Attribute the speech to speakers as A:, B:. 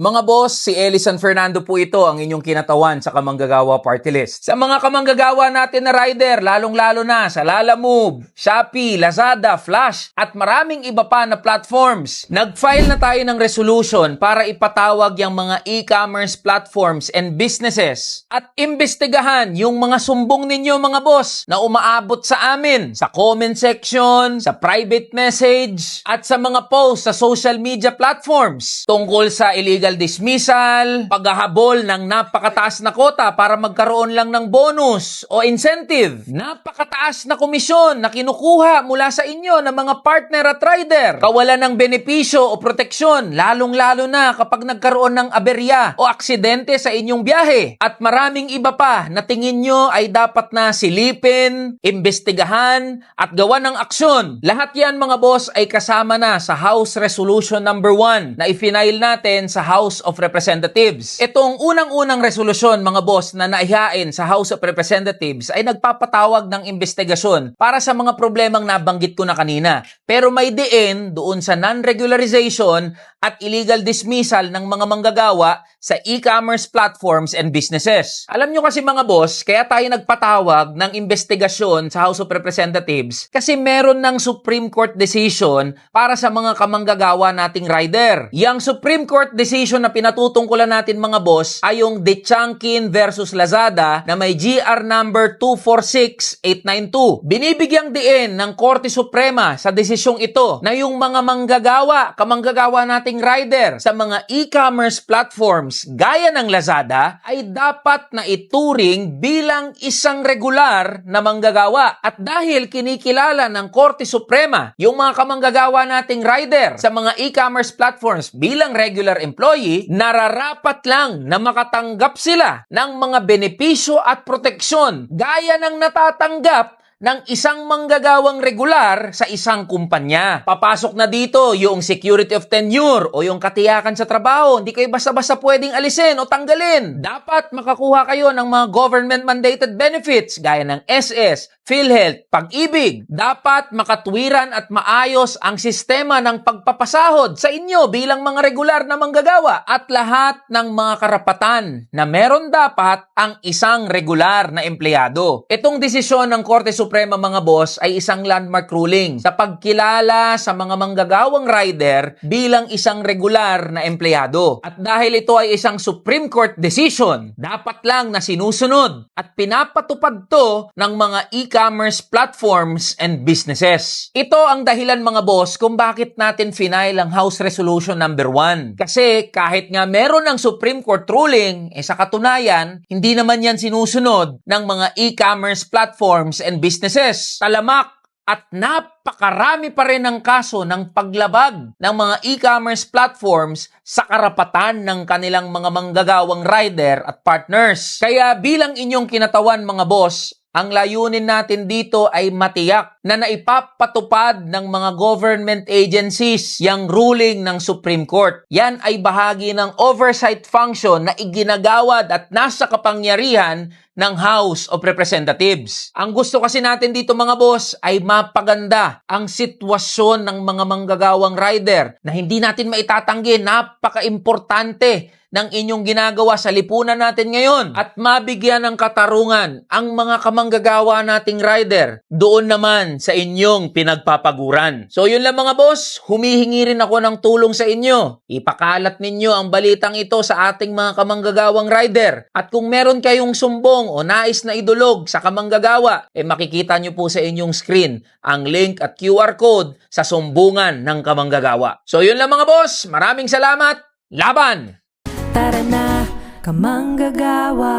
A: Mga boss, si Elisan Fernando po ito ang inyong kinatawan sa Kamanggagawa Party List. Sa mga kamanggagawa natin na rider, lalong-lalo na sa Lala Move, Shopee, Lazada, Flash, at maraming iba pa na platforms. Nag-file na tayo ng resolution para ipatawag yung mga e-commerce platforms and businesses at imbestigahan yung mga sumbong ninyo mga boss na umaabot sa amin sa comment section, sa private message, at sa mga post sa social media platforms tungkol sa illegal dismissal, paghahabol ng napakataas na kota para magkaroon lang ng bonus o incentive, napakataas na komisyon na kinukuha mula sa inyo ng mga partner at rider, kawalan ng benepisyo o proteksyon, lalong-lalo na kapag nagkaroon ng aberya o aksidente sa inyong biyahe, at maraming iba pa na tingin nyo ay dapat na silipin, imbestigahan, at gawa ng aksyon. Lahat yan mga boss ay kasama na sa House Resolution number 1 na ifinail natin sa House of Representatives. Itong unang-unang resolusyon mga boss na naihain sa House of Representatives ay nagpapatawag ng investigasyon para sa mga problemang nabanggit ko na kanina. Pero may diin doon sa non-regularization at illegal dismissal ng mga manggagawa sa e-commerce platforms and businesses. Alam nyo kasi mga boss, kaya tayo nagpatawag ng investigasyon sa House of Representatives kasi meron ng Supreme Court decision para sa mga kamanggagawa nating rider. Yang Supreme Court decision na pinatutungkulan natin mga boss ay yung Dechangkin versus Lazada na may GR number 246892. Binibigyang diin ng Korte Suprema sa desisyong ito na yung mga manggagawa, kamanggagawa nating rider sa mga e-commerce platforms gaya ng Lazada ay dapat na ituring bilang isang regular na manggagawa. At dahil kinikilala ng Korte Suprema yung mga kamanggagawa nating rider sa mga e-commerce platforms bilang regular employee, nararapat lang na makatanggap sila ng mga benepisyo at proteksyon gaya ng natatanggap ng isang manggagawang regular sa isang kumpanya. Papasok na dito yung security of tenure o yung katiyakan sa trabaho. Hindi kayo basta-basta pwedeng alisin o tanggalin. Dapat makakuha kayo ng mga government mandated benefits gaya ng SS, PhilHealth, Pag-ibig. Dapat makatwiran at maayos ang sistema ng pagpapasahod sa inyo bilang mga regular na manggagawa at lahat ng mga karapatan na meron dapat ang isang regular na empleyado. Itong desisyon ng Korte Suprema mga boss ay isang landmark ruling sa pagkilala sa mga manggagawang rider bilang isang regular na empleyado. At dahil ito ay isang Supreme Court decision, dapat lang na sinusunod at pinapatupad to ng mga e-commerce platforms and businesses. Ito ang dahilan mga boss kung bakit natin final ang House Resolution number 1. Kasi kahit nga meron ng Supreme Court ruling, eh sa katunayan, hindi naman yan sinusunod ng mga e-commerce platforms and businesses. Talamak at napakarami pa rin ng kaso ng paglabag ng mga e-commerce platforms sa karapatan ng kanilang mga manggagawang rider at partners. Kaya bilang inyong kinatawan mga boss, ang layunin natin dito ay matiyak na naipapatupad ng mga government agencies yung ruling ng Supreme Court. Yan ay bahagi ng oversight function na iginagawad at nasa kapangyarihan ng House of Representatives. Ang gusto kasi natin dito mga boss ay mapaganda ang sitwasyon ng mga manggagawang rider na hindi natin maitatanggi, napaka-importante ng inyong ginagawa sa lipunan natin ngayon at mabigyan ng katarungan ang mga kamanggagawa nating rider doon naman sa inyong pinagpapaguran. So yun lang mga boss, humihingi rin ako ng tulong sa inyo. Ipakalat ninyo ang balitang ito sa ating mga kamanggagawang rider. At kung meron kayong sumbong o nais na idulog sa kamanggagawa, eh makikita nyo po sa inyong screen ang link at QR code sa sumbungan ng kamanggagawa. So yun lang mga boss, maraming salamat, laban!
B: Tara na, kamanggagawa